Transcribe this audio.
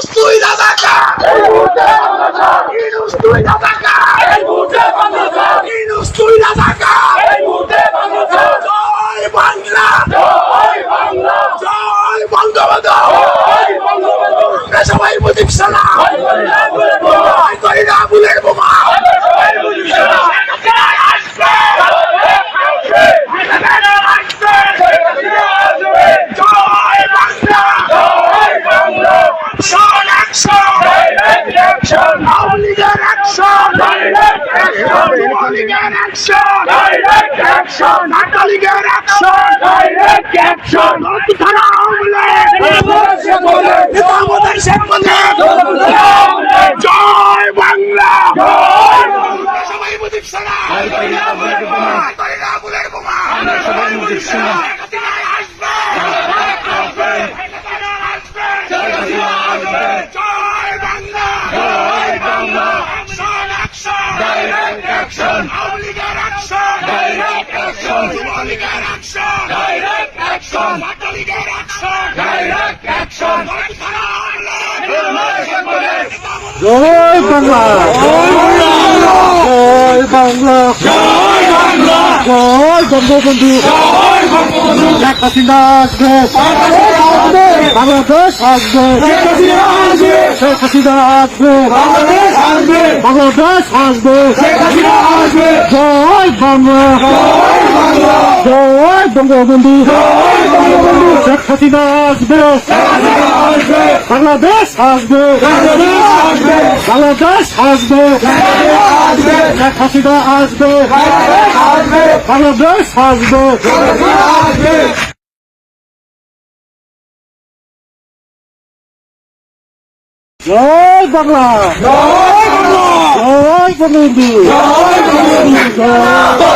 ইনুস তুই রাজাকার ইনুস তুই রাজাকার ইনুস তুই রাজাকার জয় বাংলা। জয় বঙ্গবন্ধু। আমরা সবাই মুজিব সালাম। জয় করি না বুলের বোমা জয় বাংলা শোন অ্যাকশন আওয়ামী লীগের অ্যাকশন যুব লীগের অ্যাকশন ঢাকা লীগের অ্যাকশন নতুন থানা আওয়ামী লীগ নেতামদের জয় বাংলা সবাই মুজিব সালাম করি না বুলের বোমা সবাই মুজিব সালাম জয় বাংলা জয় Bangla action action direct action Awami লীগের অ্যাকশন ডাইরেক্ট অ্যাকশন যুব লীগের action direct action Dhaka action direct action জয় বাংলা জয় বাংলা জয় বঙ্গবন্ধু শেখ হাসিনা আসবে বাংলাদেশ আসবে শেখ হাসিনা আসবে বাংলাদেশ আসবে জয় বাংলা জয় বঙ্গবন্ধু। শেখ হাসিনা আসবে। বাংলাদেশ আসবে। বাংলাদেশ আসবে। শেখ হাসিনা আসবে। বাংলাদেশ আসবে। জয় বাংলা। জয় বঙ্গবন্ধু। জয়